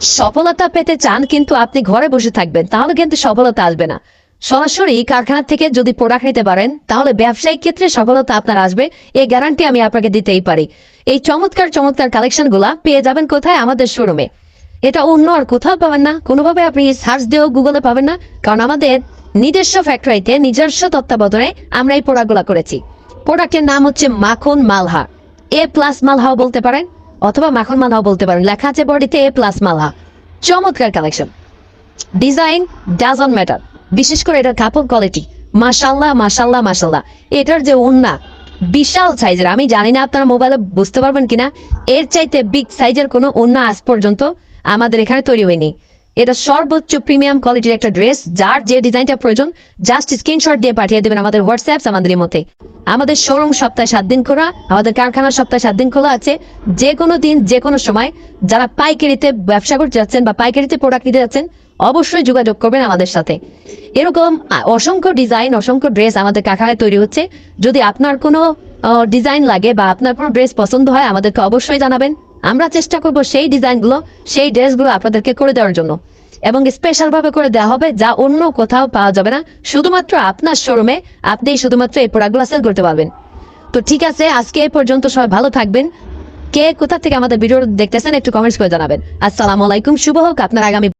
সফলতা পেতে চান কিন্তু আপনি ঘরে বসে থাকবেন, তাহলে কিন্তু সফলতা আসবে না। সরাসরি কারখানা থেকে যদি প্রোডাক্ট নিতে পারেন, তাহলে ব্যবসায়িক ক্ষেত্রে সফলতা আপনার আসবে, এই গ্যারান্টি আমি আপনাকে দিতেই পারি। এই চমৎকার চমৎকার কালেকশনগুলা পেয়ে যাবেন কোথায়? আমাদের শোরুমে এটা অন্য আর কোথাও পাবেন না, কোনোভাবে আপনি সার্চ দিয়েও গুগলে পাবেন না, কারণ আমাদের নিজস্ব ফ্যাক্টরিতে নিজস্ব তত্ত্বাবধানে আমরা এই প্রোডাক্টগুলো করেছি। প্রোডাক্টের নাম হচ্ছে মাখন মালহা। এ প্লাস মালহাও বলতে পারেন। অথবা মাখন মালাও বলতে পারেন। লেখা আছে বডিতে এ প্লাস মালা। চমৎকার কালেকশন ডিজাইন ডাজন ম্যাটার বিশেষ করে এটার কাপড় কোয়ালিটি মাসাল্লাহ মাসাল্লাহ মাসাল্লাহ এটার যে উন্না বিশাল সাইজের আমি জানি না আপনারা মোবাইলে বুঝতে পারবেন কিনা। এর চাইতে বিগ সাইজের কোনো উন্না আজ পর্যন্ত আমাদের এখানে তৈরি হয়নি। এটা সর্বোচ্চ প্রিমিয়াম কোয়ালিটির একটা ড্রেস যার যে ডিজাইনটা প্রয়োজন জাস্ট স্ক্রিনশট দিয়ে পাঠিয়ে দেবেন আমাদের হোয়াটসঅ্যাপ আমাদের মতে। আমাদের শোরুম সপ্তাহে সাত দিন খোলা, আমাদের কারখানা সপ্তাহে সাত দিন খোলা আছে। যে কোনো দিন, যে কোনো সময়, যারা পাইকারিতে ব্যবসা করতে যাচ্ছেন বা পাইকারিতে প্রোডাক্ট নিতে যাচ্ছেন, অবশ্যই যোগাযোগ করবেন আমাদের সাথে। এরকম অসংখ্য ডিজাইন অসংখ্য ড্রেস আমাদের কারখানায় তৈরি হচ্ছে। যদি আপনার কোনো ডিজাইন লাগে বা আপনার কোনো ড্রেস পছন্দ হয়, আমাদেরকে অবশ্যই জানাবেন। আমরা চেষ্টা করব সেই ডিজাইনগুলো, সেই ড্রেসগুলো আপনাদেরকে করে দেওয়ার জন্য। এবং স্পেশাল ভাবে করে দেওয়া হবে যা অন্য কোথাও পাওয়া যাবে না। শুধুমাত্র আপনার শোরুমে আপনি শুধুমাত্র এই প্রোডাক্টগুলো সেল করতে পারবেন। তো ঠিক আছে, আজকে এ পর্যন্ত সবাই ভালো থাকবেন। কে কোথা থেকে আমাদের ভিডিও দেখতেছেন একটু কমেন্টস করে জানাবেন। আসসালামু আলাইকুম, শুভ হোক, আপনার আগামী